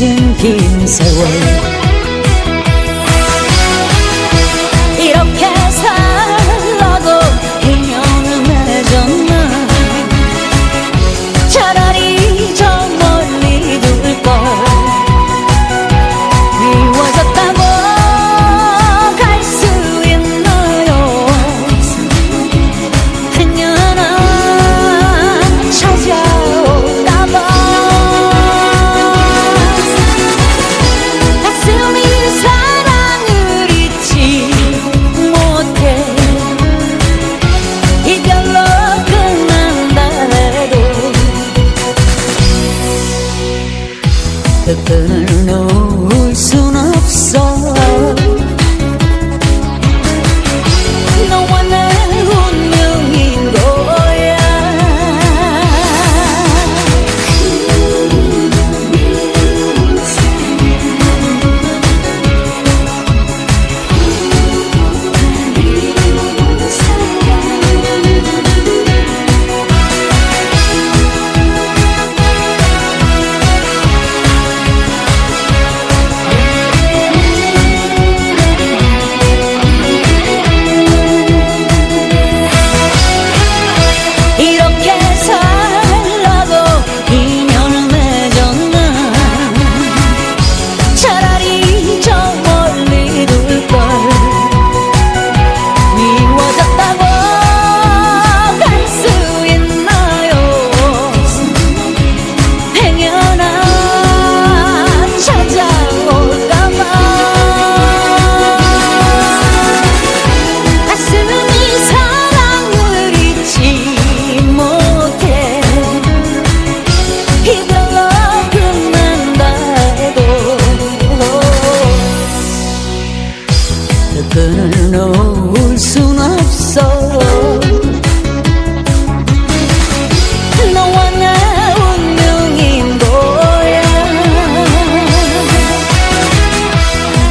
bizim kimse var. 끊을 순 없어. 너와 나 운명인 거야.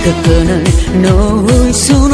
그 끈을 놓을 순